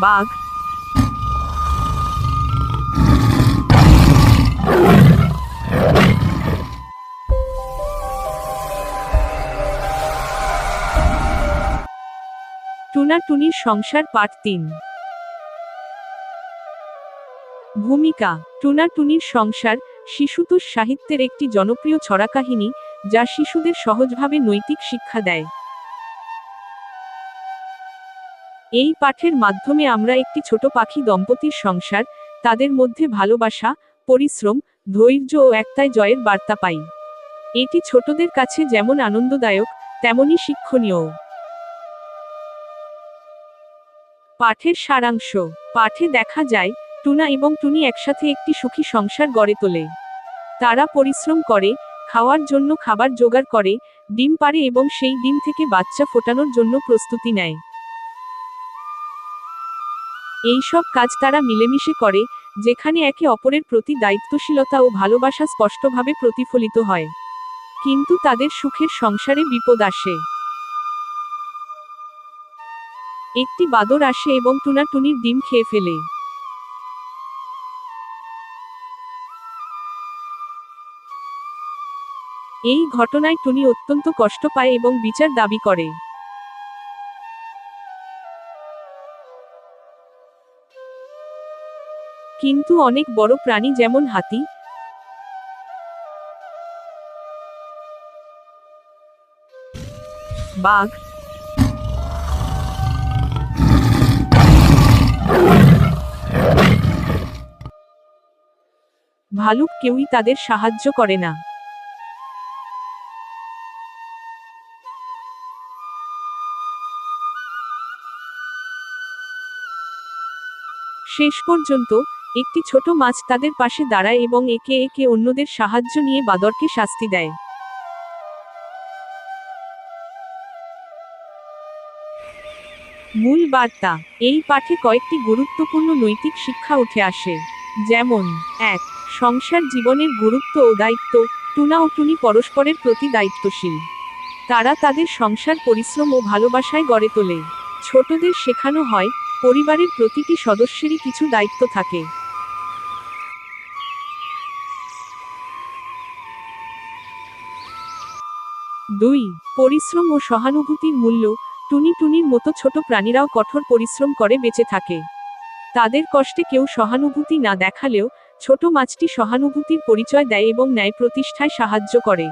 বাঘ। টুনাটুনির সংসার পাঠ তিন। ভূমিকা টুনা টুনির সংসার শিশুতোষ সাহিত্যের একটি জনপ্রিয় ছড়াকাহিনী যা শিশুদের সহজভাবে নৈতিক শিক্ষা দেয়। এই পাঠের মাধ্যমে আমরা একটি ছোট পাখি দম্পতির সংসার, তাদের মধ্যে ভালোবাসা, পরিশ্রম, ধৈর্য ও একতায় জয়ের বার্তা পাই। এটি ছোটদের কাছে যেমন আনন্দদায়ক তেমনি শিক্ষণীয়। পাঠের সারাংশ। পাঠে দেখা যায়, টুনা এবং টুনি একসাথে একটি সুখী সংসার গড়ে তোলে। তারা পরিশ্রম করে, খাওয়ার জন্য খাবার জোগাড় করে, ডিম পারে এবং সেই ডিম থেকে বাচ্চা ফোটানোর জন্য প্রস্তুতি নেয়। এই সব কাজ তারা মিলেমিশে করে, যেখানে একে অপরের প্রতি দায়িত্বশীলতা ও ভালোবাসা স্পষ্টভাবে প্রতিফলিত হয়। কিন্তু তাদের সুখের সংসারে বিপদ আসে। একটি বাদর আসে এবং টুনা টুনির ডিম খেয়ে ফেলে। এই ঘটনায় টুনি অত্যন্ত কষ্ট পায় এবং বিচার দাবি করে। কিন্তু অনেক বড় প্রাণী যেমন হাতি। বাঘ। ভালুক কেউই তাদের সাহায্য করে না। শেষ পর্যন্ত একটি ছোট মাছ তাদের পাশে দাঁড়ায় এবং একে একে অন্যদের সাহায্য নিয়ে বাদরকে শাস্তি দেয়। মূল বার্তা, এই পাঠে কয়েকটি গুরুত্বপূর্ণ নৈতিক শিক্ষা উঠে আসে। যেমন, এক, সংসার জীবনের গুরুত্ব ও দায়িত্ব, টুনা ও টুনি পরস্পরের প্রতি দায়িত্বশীল। তারা তাদের সংসার পরিশ্রম ও ভালোবাসায় গড়ে তোলে। ছোটদের শেখানো হয়, পরিবারের প্রতিটি সদস্যেরই কিছু দায়িত্ব থাকে। দুই, পরিশ্রম ও সহানুভূতির মূল্য টুনি টুনির মতো ছোট প্রাণীরাও কঠোর পরিশ্রম করে বেঁচে থাকে। তাদের কষ্টে কেউ সহানুভূতি না দেখালেও ছোট মাছটি সহানুভূতির পরিচয় দেয় এবং ন্যায় প্রতিষ্ঠায় সাহায্য করে।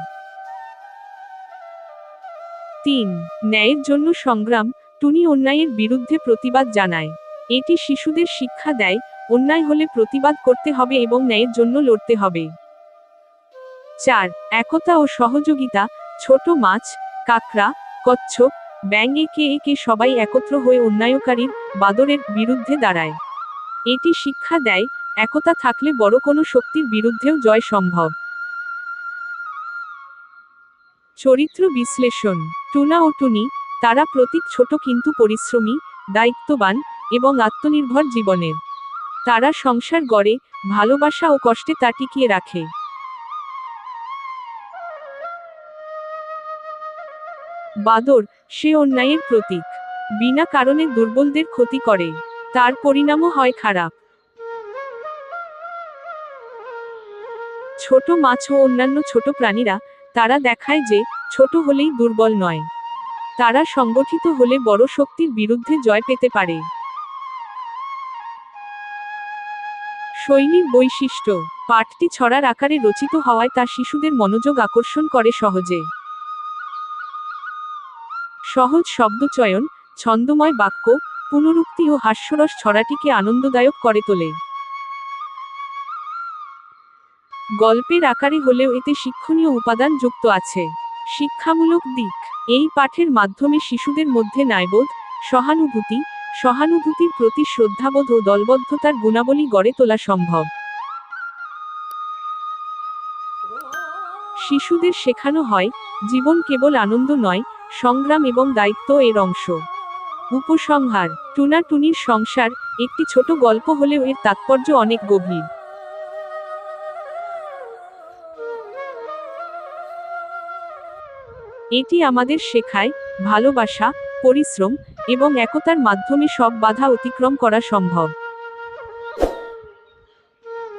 তিন, ন্যায়ের জন্য সংগ্রাম টুনি অন্যায়ের বিরুদ্ধে প্রতিবাদ জানায়। এটি শিশুদের শিক্ষা দেয়, অন্যায় হলে প্রতিবাদ করতে হবে এবং ন্যায়ের জন্য লড়তে হবে। চার, একতা ও সহযোগিতা ছোট মাছ, কাকড়া, কচ্ছপ ব্যাং একে একে সবাই একত্র হয়ে অন্যায়কারীর বাদরের বিরুদ্ধে দাঁড়ায়। এটি শিক্ষা দেয়, একতা থাকলে বড় কোনো শক্তির বিরুদ্ধেও জয় সম্ভব। চরিত্র বিশ্লেষণ। টুনা ও টুনি, তারা প্রতীক ছোট কিন্তু পরিশ্রমী, দায়িত্ববান এবং আত্মনির্ভর জীবনের। তারা সংসার গড়ে, ভালোবাসা ও কষ্টে তা টিকিয়ে রাখে। বাদর, সে অন্যায়ের প্রতীক। বিনা কারণে দুর্বলদের ক্ষতি করে। তার পরিণামও হয় খারাপ। ছোট মাছ ও অন্যান্য ছোট প্রাণীরা, তারা দেখায় যে, ছোট হলেই দুর্বল নয়। তারা সংগঠিত হলে বড় শক্তির বিরুদ্ধে জয় পেতে পারে। শৈলীর বৈশিষ্ট্য। পাঠটি ছড়ার আকারে রচিত হওয়ায় তা শিশুদের মনোযোগ আকর্ষণ করে সহজে। সহজ শব্দচয়ন, ছন্দময় বাক্য, পুনরুক্তি ও হাস্যরস ছড়াটিকে আনন্দদায়ক করে তোলে। গল্পের আকারে হলেও এতে শিক্ষণীয় উপাদান যুক্ত আছে। শিক্ষামূলক দিক, এই পাঠের মাধ্যমে শিশুদের মধ্যে ন্যায়বোধ, সহানুভূতি, সহানুভূতির প্রতি শ্রদ্ধাবোধ ও দলবদ্ধতার গুণাবলী গড়ে তোলা সম্ভব। শিশুদের শেখানো হয়, জীবন কেবল আনন্দ নয় সংগ্রাম এবং দায়িত্ব এর অংশ। উপসংহার টুনা টুনির সংসার, একটি ছোট গল্প হলেও এর তাৎপর্য অনেক গভীর। এটি আমাদের শেখায় ভালোবাসা, পরিশ্রম এবং একতার মাধ্যমে সব বাধা অতিক্রম করা সম্ভব।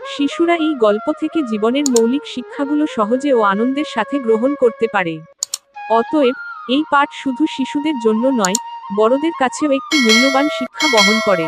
শিশুরা এই গল্প থেকে জীবনের মৌলিক শিক্ষাগুলো সহজে ও আনন্দের সাথে গ্রহণ করতে পারে। অতএব এই পাঠ শুধু শিশুদের জন্য নয় বড়দের কাছেও একটি মূল্যবান শিক্ষা বহন করে।